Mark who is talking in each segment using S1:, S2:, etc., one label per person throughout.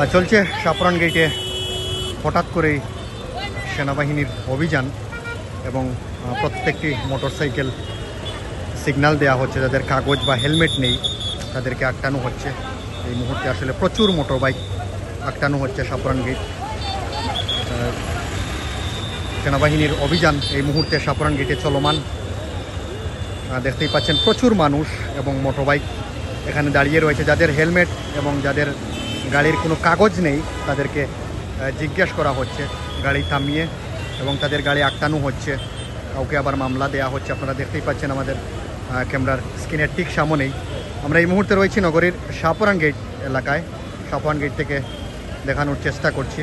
S1: আর চলছে সাফরান গেটে হঠাৎ করেই সেনাবাহিনীর অভিযান এবং প্রত্যেকটি মোটরসাইকেল সিগন্যাল দেওয়া হচ্ছে। যাদের কাগজ বা হেলমেট নেই, তাদেরকে আটকানো হচ্ছে। এই মুহূর্তে আসলে প্রচুর মোটর বাইক আটকানো হচ্ছে সাফরান গেট সেনাবাহিনীর অভিযান এই মুহূর্তে সাফরান গেটে চলমান। দেখতেই পাচ্ছেন প্রচুর মানুষ এবং মোটরবাইক এখানে দাঁড়িয়ে রয়েছে। যাদের হেলমেট এবং যাদের গাড়ির কোনো কাগজ নেই, তাদেরকে জিজ্ঞেস করা হচ্ছে, গাড়ি থামিয়ে এবং তাদের গাড়ি আটকানো হচ্ছে। কাউকে আবার মামলা দেওয়া হচ্ছে, আপনারা দেখতেই পাচ্ছেন আমাদের ক্যামেরার স্ক্রিনের ঠিক সামনেই। আমরা এই মুহূর্তে রয়েছি নগরীর সাপরান গেট এলাকায়। সাপরান গেট থেকে দেখানোর চেষ্টা করছি।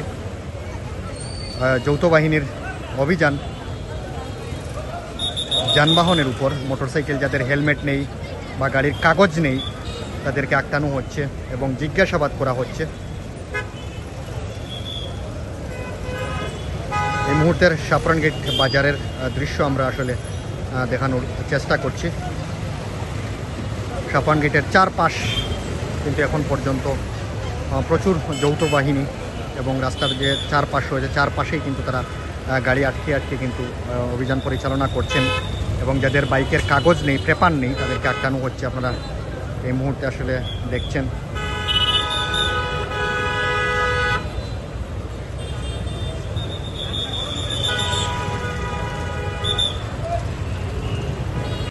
S1: যৌথ বাহিনীর অভিযান যানবাহনের উপর, মোটরসাইকেল যাদের হেলমেট নেই বা গাড়ির কাগজ নেই তাদেরকে আটকানো হচ্ছে এবং জিজ্ঞাসাবাদ করা হচ্ছে। এই মুহূর্তের সাফরান গেট বাজারের দৃশ্য আমরা আসলে দেখানোর চেষ্টা করছি। সাফরান গেটের চারপাশ কিন্তু এখন পর্যন্ত প্রচুর যৌথ বাহিনী এবং রাস্তার যে চারপাশ রয়েছে, চারপাশেই কিন্তু তারা গাড়ি আটকে আটকে কিন্তু অভিযান পরিচালনা করছেন এবং যাদের বাইকের কাগজ নেই, পেপার নেই, তাদেরকে আটকানো হচ্ছে। আপনারা এই মুহূর্তে আসলে দেখছেন